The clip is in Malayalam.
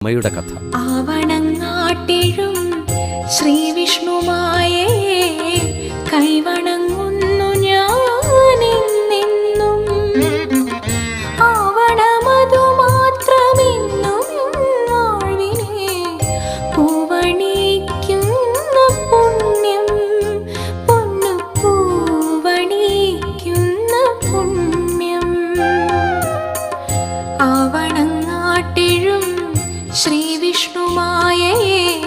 അമ്മയുടെ കഥ. ആവണങ്ങാട്ടിഴും ശ്രീവിഷ്ണുമായേ കൈവണങ്ങുന്നു ഞാൻ പൂവണിക്കുന്ന പുണ്യം പൊന്നു പുണ്യം. श्रीविष्णुमायये